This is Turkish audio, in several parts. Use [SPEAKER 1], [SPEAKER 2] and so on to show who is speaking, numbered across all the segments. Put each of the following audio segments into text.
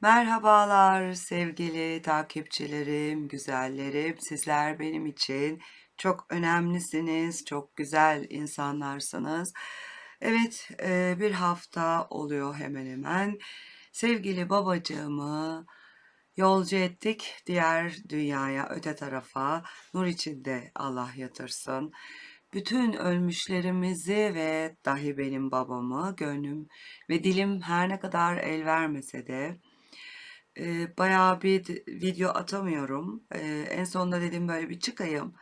[SPEAKER 1] Merhabalar sevgili takipçilerim, güzellerim. Sizler benim için çok önemlisiniz, çok güzel insanlarsınız. Evet, eee, bir hafta oluyor hemen hemen. Sevgili babacığımı yolcu ettik diğer dünyaya, öte tarafa. Nur içinde Allah yatırsın. Bütün ölmüşlerimizi ve dahi benim babamı gönlüm ve dilim her ne kadar el vermese de Eee, bayağı bir video atamıyorum. Eee, en sonunda dedim böyle bir çıkayım.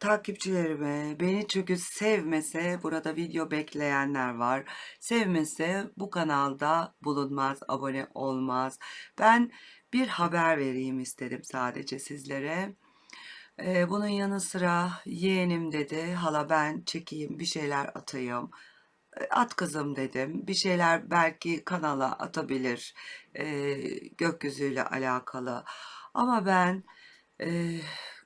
[SPEAKER 1] Takipçilerime, beni çünkü sevmese burada video bekleyenler var. Sevmese bu kanalda bulunmaz, abone olmaz. Ben bir haber vereyim istedim sadece sizlere. Eee, bunun yanı sıra yeğenim dedi, hala ben çekeyim bir şeyler atayım. At kızım dedim. Bir şeyler belki kanala atabilir e, gökyüzüyle alakalı. Ama ben e,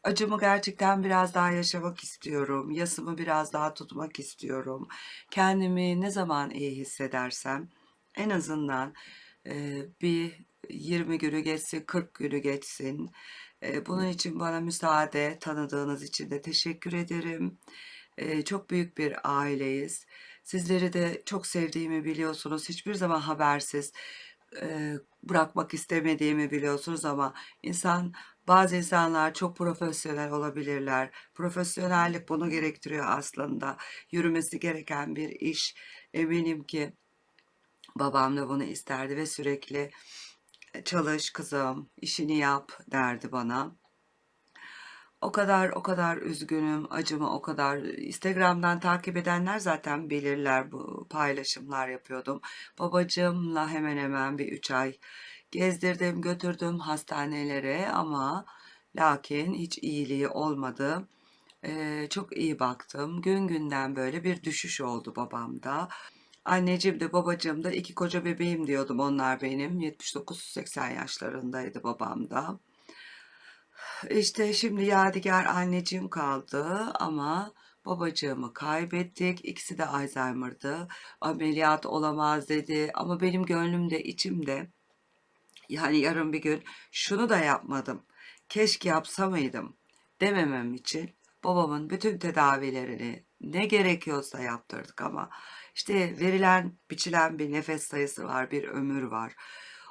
[SPEAKER 1] acımı gerçekten biraz daha yaşamak istiyorum. Yasımı biraz daha tutmak istiyorum. Kendimi ne zaman iyi hissedersem en azından e, bir 20 günü geçsin, 40 günü geçsin. E, bunun için bana müsaade tanıdığınız için de teşekkür ederim. E, çok büyük bir aileyiz. Sizleri de çok sevdiğimi biliyorsunuz. Hiçbir zaman habersiz e, bırakmak istemediğimi biliyorsunuz ama insan bazı insanlar çok profesyonel olabilirler. Profesyonellik bunu gerektiriyor aslında. Yürümesi gereken bir iş. Eminim ki babam da bunu isterdi ve sürekli çalış kızım, işini yap derdi bana. O kadar o kadar üzgünüm, acımı o kadar Instagram'dan takip edenler zaten bilirler bu paylaşımlar yapıyordum. Babacığımla hemen hemen bir üç ay gezdirdim, götürdüm hastanelere ama lakin hiç iyiliği olmadı. Ee, çok iyi baktım. Gün günden böyle bir düşüş oldu babamda. Anneciğim de babacığım da iki koca bebeğim diyordum onlar benim. 79-80 yaşlarındaydı babam da. İşte şimdi Yadigar anneciğim kaldı ama babacığımı kaybettik. İkisi de Alzheimer'dı. Ameliyat olamaz dedi ama benim gönlümde, içimde yani yarın bir gün şunu da yapmadım. Keşke yapsa mıydım dememem için babamın bütün tedavilerini ne gerekiyorsa yaptırdık ama işte verilen, biçilen bir nefes sayısı var, bir ömür var.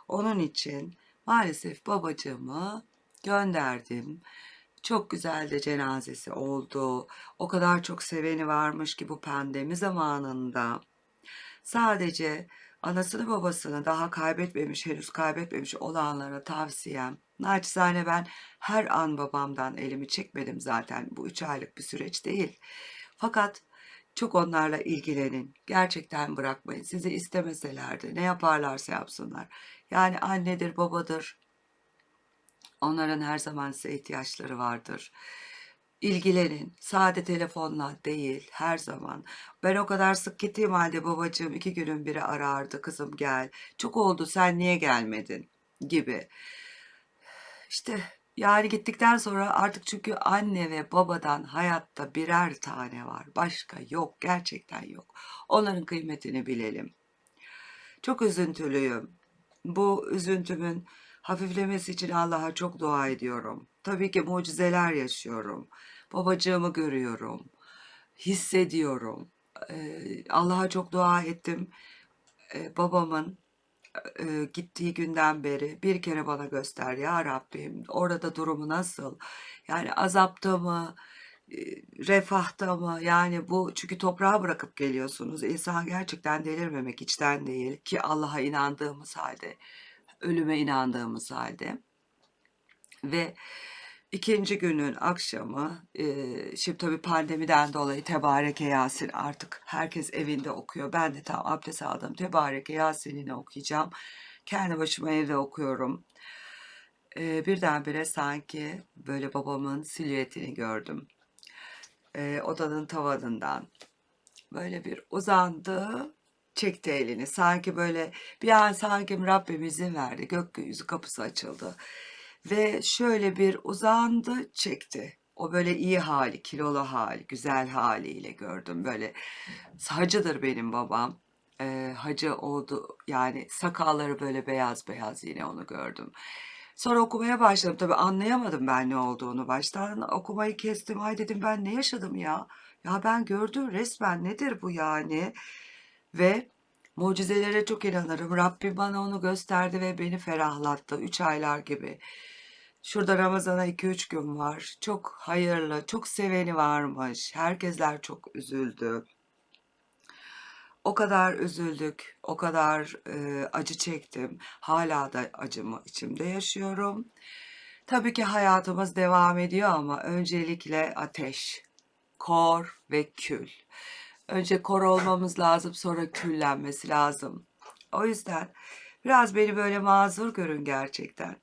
[SPEAKER 1] Onun için maalesef babacığımı gönderdim. Çok güzel de cenazesi oldu. O kadar çok seveni varmış ki bu pandemi zamanında. Sadece anasını babasını daha kaybetmemiş, henüz kaybetmemiş olanlara tavsiyem. Naçizane ben her an babamdan elimi çekmedim zaten. Bu üç aylık bir süreç değil. Fakat çok onlarla ilgilenin. Gerçekten bırakmayın. Sizi istemeseler de ne yaparlarsa yapsınlar. Yani annedir, babadır. Onların her zaman size ihtiyaçları vardır. İlgilenin. Sade telefonla değil her zaman. Ben o kadar sık gittiğim halde babacığım iki günün biri arardı. Kızım gel. Çok oldu sen niye gelmedin? Gibi. İşte yani gittikten sonra artık çünkü anne ve babadan hayatta birer tane var. Başka yok. Gerçekten yok. Onların kıymetini bilelim. Çok üzüntülüyüm. Bu üzüntümün hafiflemesi için Allah'a çok dua ediyorum. Tabii ki mucizeler yaşıyorum. Babacığımı görüyorum. Hissediyorum. Allah'a çok dua ettim. Babamın gittiği günden beri bir kere bana göster ya Rabbim. Orada durumu nasıl? Yani azapta mı? refahta mı? Yani bu çünkü toprağa bırakıp geliyorsunuz. İnsan gerçekten delirmemek içten değil ki Allah'a inandığımız halde, ölüme inandığımız halde. Ve ikinci günün akşamı, e, şimdi tabii pandemiden dolayı Tebareke Yasin artık herkes evinde okuyor. Ben de tam abdest aldım. Tebareke Yasin'ini okuyacağım. Kendi başıma evde okuyorum. Birdenbire sanki böyle babamın silüetini gördüm. Odanın tavanından. Böyle bir uzandı, çekti elini. Sanki böyle bir an sanki Rabbim izin verdi. Gökyüzü kapısı açıldı. Ve şöyle bir uzandı, çekti. O böyle iyi hali, kilolu hali, güzel haliyle gördüm. Böyle hacıdır benim babam. Eee, hacı oldu. Yani sakalları böyle beyaz beyaz yine onu gördüm. Sonra okumaya başladım. Tabii anlayamadım ben ne olduğunu baştan. Okumayı kestim. Ay dedim ben ne yaşadım ya? Ya ben gördüm resmen nedir bu yani? Ve mucizelere çok inanırım. Rabbim bana onu gösterdi ve beni ferahlattı. Üç aylar gibi. Şurada Ramazan'a 2-3 gün var. Çok hayırlı, çok seveni varmış. Herkesler çok üzüldü. O kadar üzüldük, o kadar e, acı çektim. Hala da acımı içimde yaşıyorum. Tabii ki hayatımız devam ediyor ama öncelikle ateş, kor ve kül. Önce kor olmamız lazım, sonra küllenmesi lazım. O yüzden biraz beni böyle mazur görün gerçekten.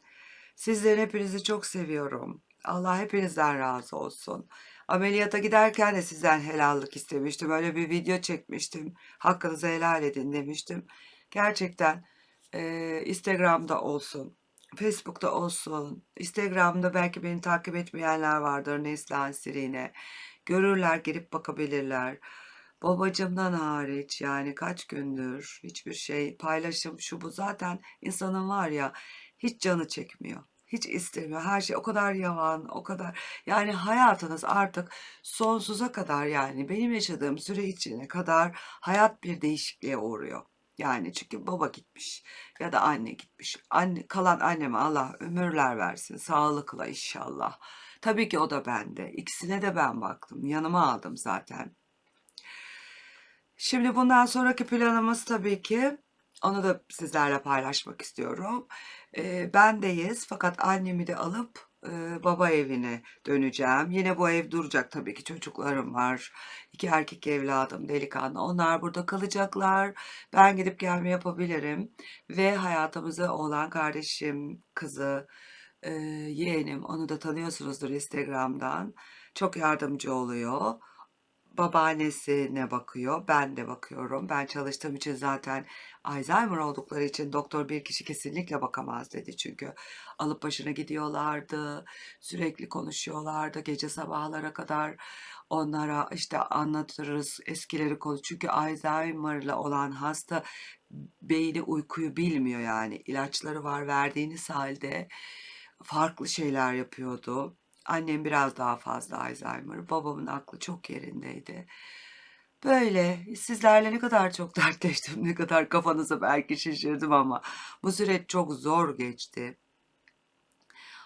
[SPEAKER 1] Sizlerin hepinizi çok seviyorum. Allah hepinizden razı olsun. Ameliyata giderken de sizden helallik istemiştim. Öyle bir video çekmiştim. Hakkınızı helal edin demiştim. Gerçekten e, Instagram'da olsun, Facebook'ta olsun, Instagram'da belki beni takip etmeyenler vardır Neslihan Sirine. Görürler, gelip bakabilirler. Babacımdan hariç yani kaç gündür hiçbir şey paylaşım şu bu zaten insanın var ya hiç canı çekmiyor. Hiç istemiyor. Her şey o kadar yavan, o kadar yani hayatınız artık sonsuza kadar yani benim yaşadığım süre içine kadar hayat bir değişikliğe uğruyor. Yani çünkü baba gitmiş ya da anne gitmiş. Anne, kalan anneme Allah ömürler versin. Sağlıkla inşallah. Tabii ki o da bende. İkisine de ben baktım. Yanıma aldım zaten. Şimdi bundan sonraki planımız tabii ki onu da sizlerle paylaşmak istiyorum. Ee, bendeyiz fakat annemi de alıp e, baba evine döneceğim. Yine bu ev duracak tabii ki çocuklarım var. İki erkek evladım delikanlı. Onlar burada kalacaklar. Ben gidip gelme yapabilirim. Ve hayatımızda olan kardeşim, kızı, e, yeğenim onu da tanıyorsunuzdur Instagram'dan. Çok yardımcı oluyor babaannesine bakıyor. Ben de bakıyorum. Ben çalıştığım için zaten Alzheimer oldukları için doktor bir kişi kesinlikle bakamaz dedi çünkü. Alıp başına gidiyorlardı. Sürekli konuşuyorlardı. Gece sabahlara kadar onlara işte anlatırız eskileri konu. Çünkü Alzheimer'la olan hasta beyni uykuyu bilmiyor yani. İlaçları var verdiğiniz halde farklı şeyler yapıyordu. Annem biraz daha fazla Alzheimer. Babamın aklı çok yerindeydi. Böyle sizlerle ne kadar çok dertleştim, ne kadar kafanızı belki şişirdim ama bu süreç çok zor geçti.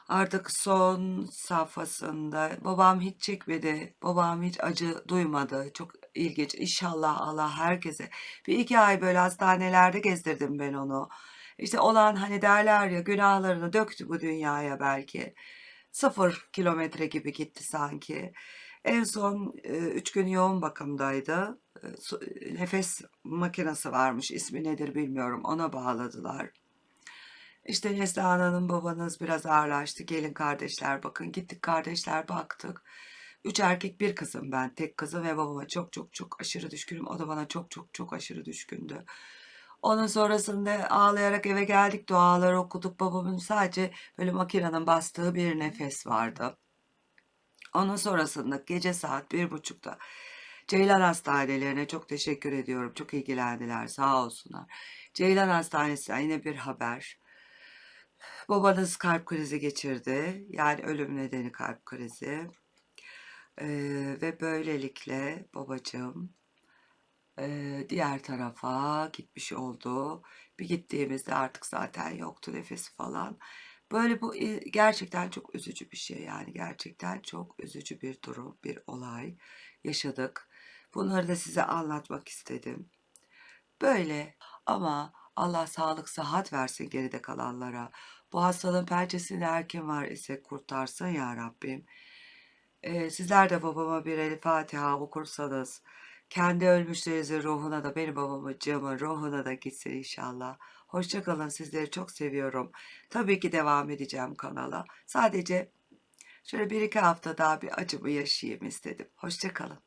[SPEAKER 1] Artık son safhasında babam hiç çekmedi, babam hiç acı duymadı. Çok ilginç. İnşallah Allah herkese. Bir iki ay böyle hastanelerde gezdirdim ben onu. İşte olan hani derler ya günahlarını döktü bu dünyaya belki. Sıfır kilometre gibi gitti sanki. En son e, üç gün yoğun bakımdaydı. E, su- nefes makinesi varmış. İsmi nedir bilmiyorum. Ona bağladılar. İşte Neslihan Hanım babanız biraz ağırlaştı. Gelin kardeşler bakın. Gittik kardeşler baktık. Üç erkek bir kızım ben. Tek kızım ve babama çok çok çok aşırı düşkünüm. O da bana çok çok çok aşırı düşkündü. Onun sonrasında ağlayarak eve geldik. Duaları okuduk. Babamın sadece böyle makinenin bastığı bir nefes vardı. Onun sonrasında gece saat bir buçukta Ceylan Hastanelerine çok teşekkür ediyorum. Çok ilgilendiler sağ olsunlar. Ceylan Hastanesi'nden yine bir haber. Babanız kalp krizi geçirdi. Yani ölüm nedeni kalp krizi. Ee, ve böylelikle babacığım diğer tarafa gitmiş oldu. Bir gittiğimizde artık zaten yoktu nefesi falan. Böyle bu gerçekten çok üzücü bir şey yani gerçekten çok üzücü bir durum, bir olay yaşadık. Bunları da size anlatmak istedim. Böyle ama Allah sağlık sıhhat versin geride kalanlara. Bu hastalığın pençesinde her kim var ise kurtarsın ya Rabbim. Ee, sizler de babama bir El Fatiha okursanız kendi ölmüşlerinizin ruhuna da benim babamın ruhuna da gitsin inşallah. Hoşça kalın sizleri çok seviyorum. Tabii ki devam edeceğim kanala. Sadece şöyle bir iki hafta daha bir acımı yaşayayım istedim. Hoşça kalın.